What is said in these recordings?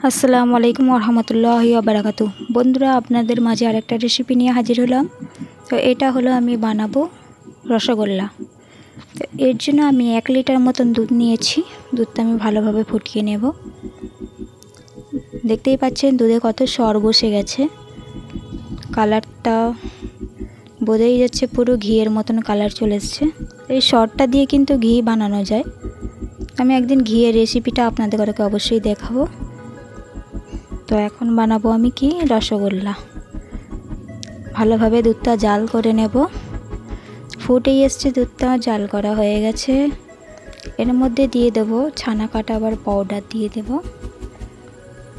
আসসালামু আলাইকুম রহমতুল্লাহি বারাকাতু বন্ধুরা, আপনাদের মাঝে আরেকটা রেসিপি নিয়ে হাজির হলাম। তো এটা হলো আমি বানাবো রসগোল্লা। তো এর জন্য আমি এক লিটার মতন দুধ নিয়েছি। দুধটা আমি ভালোভাবে ফুটিয়ে নেব। দেখতেই পাচ্ছেন, দুধে কত সর বসে গেছে। কালারটা বোঝাই যাচ্ছে পুরো ঘিয়ের মতন কালার চলে এসছে। এই সরটা দিয়ে কিন্তু ঘি বানানো যায়। আমি একদিন ঘিয়ের রেসিপিটা আপনাদের ঘরকে অবশ্যই দেখাবো। তো এখন বানাবো আমি কি? রসগোল্লা। ভালোভাবে দুধটা জাল করে নেব। ফুটেই এসছে দুধটা, জাল করা হয়ে গেছে। এর মধ্যে দিয়ে দেব ছানা কাটা আবার পাউডার দিয়ে দেব।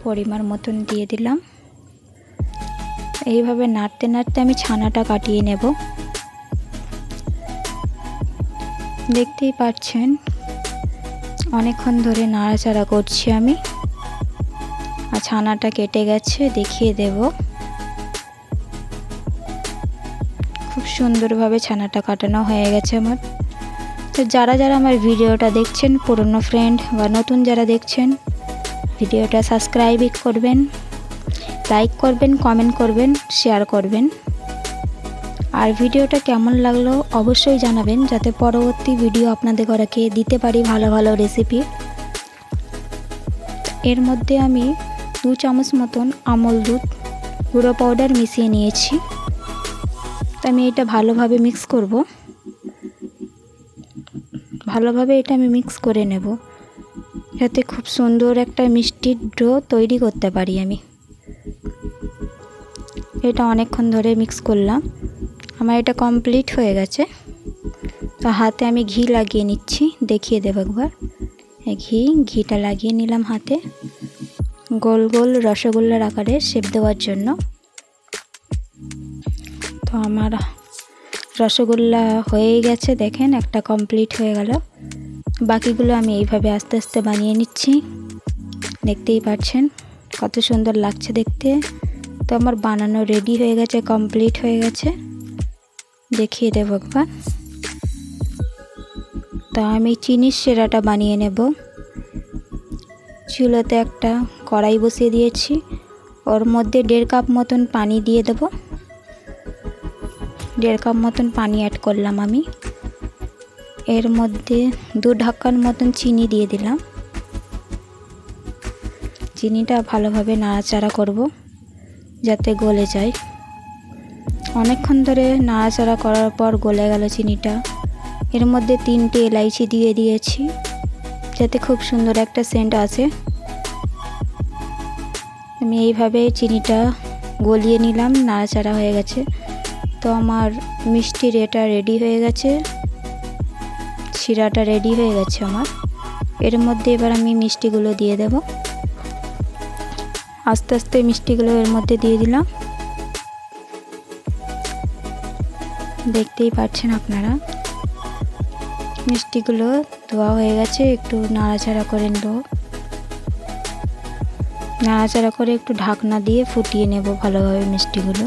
পরিমাণ মতন দিয়ে দিলাম। এইভাবে নাড়তে নাড়তে আমি ছানাটা কাটিয়ে নেব। দেখতেই পাচ্ছেন, অনেকক্ষণ ধরে নাড়াচাড়া করছি আমি। আর ছানাটা কেটে গেছে, দেখিয়ে দেব। খুব সুন্দরভাবে ছানাটা কাটানো হয়ে গেছে আমার। তো যারা যারা আমার ভিডিওটা দেখছেন, পুরনো ফ্রেন্ড বা নতুন যারা দেখছেন, ভিডিওটা সাবস্ক্রাইব করবেন লাইক করবেন কমেন্ট করবেন শেয়ার করবেন। আর ভিডিওটা কেমন লাগল অবশ্যই জানাবেন, যাতে পরবর্তী ভিডিও আপনাদের ঘরকে দিতে পারি ভালো ভালো রেসিপি এর মধ্যে আমি দু চামচ মতন আমল দুধ, গুঁড়ো পাউডার মিশিয়ে নিয়েছি। তো আমি এটা ভালোভাবে মিক্স করব। ভালোভাবে এটা আমি মিক্স করে নেব। যাতে খুব সুন্দর একটা মিষ্টির ডো তৈরি করতে পারি আমি। এটা অনেকক্ষণ ধরে মিক্স করলাম। আমার এটা কমপ্লিট হয়ে গেছে। তো হাতে আমি ঘি লাগিয়ে নিচ্ছি। দেখিয়ে দেবো একবার। ঘি, ঘিটা লাগিয়ে নিলাম হাতে। গোল গোল রসগোল্লার আকারে শেপ দেওয়ার জন্য। তো আমার রসগোল্লা হয়েই গেছে, দেখেন একটা কমপ্লিট হয়ে গেল। বাকিগুলো আমি এইভাবে আস্তে আস্তে বানিয়ে নিচ্ছি। দেখতেই পাচ্ছেন কত সুন্দর লাগছে দেখতে। তো আমার বানানো রেডি হয়ে গেছে কমপ্লিট হয়ে গেছে। দেখিয়ে দেব একবার। তা আমি চিনির সেরাটা বানিয়ে নেব। চুলোতে একটা কড়াই বসিয়ে দিয়েছি। ওর মধ্যে দেড় কাপ মতন পানি দিয়ে দেব। দেড় কাপ মতন পানি অ্যাড করলাম আমি। এর মধ্যে দু ঢাকার মতন চিনি দিয়ে দিলাম। চিনিটা ভালোভাবে নাড়াচাড়া করব, যাতে গলে যায়। অনেকক্ষণ ধরে নাড়াচাড়া করার পর গলে গেল চিনিটা। এর মধ্যে তিনটে এলাইচি দিয়ে দিয়েছি, যাতে খুব সুন্দর একটা সেন্ট আসে। আমি এইভাবে চিনিটা গলিয়ে নিলাম, নাড়াচাড়া হয়ে গেছে। তো আমার মিষ্টির এটা রেডি হয়ে গেছে। শিরাটা রেডি হয়ে গেছে আমার। এর মধ্যে এবার আমি মিষ্টিগুলো দিয়ে দেব। আস্তে আস্তে মিষ্টিগুলো এর মধ্যে দিয়ে দিলাম। দেখতেই পাচ্ছেন আপনারা। মিষ্টিগুলো ধোয়া হয়ে গেছে, একটু নাড়াচাড়া করে নেব। নাড়াচাড়া করে একটু ঢাকনা দিয়ে ফুটিয়ে নেব ভালোভাবে মিষ্টিগুলো।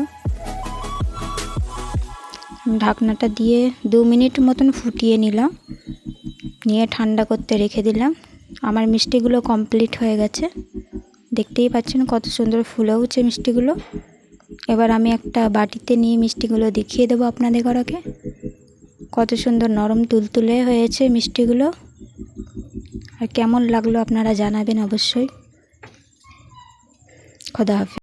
ঢাকনাটা দিয়ে দু মিনিট মতন ফুটিয়ে নিলাম। নিয়ে ঠান্ডা করতে রেখে দিলাম। আমার মিষ্টিগুলো কমপ্লিট হয়ে গেছে। দেখতেই পাচ্ছেন কত সুন্দর ফুলেওছে মিষ্টিগুলো। এবার আমি একটা বাটিতে নিয়ে মিষ্টিগুলো দেখিয়ে দেবো আপনাদের ঘরকে। কত সুন্দর নরম তুলতুলে হয়েছে মিষ্টিগুলো। আর কেমন লাগল আপনারা জানাবেন অবশ্যই। খোদা হাফিজ।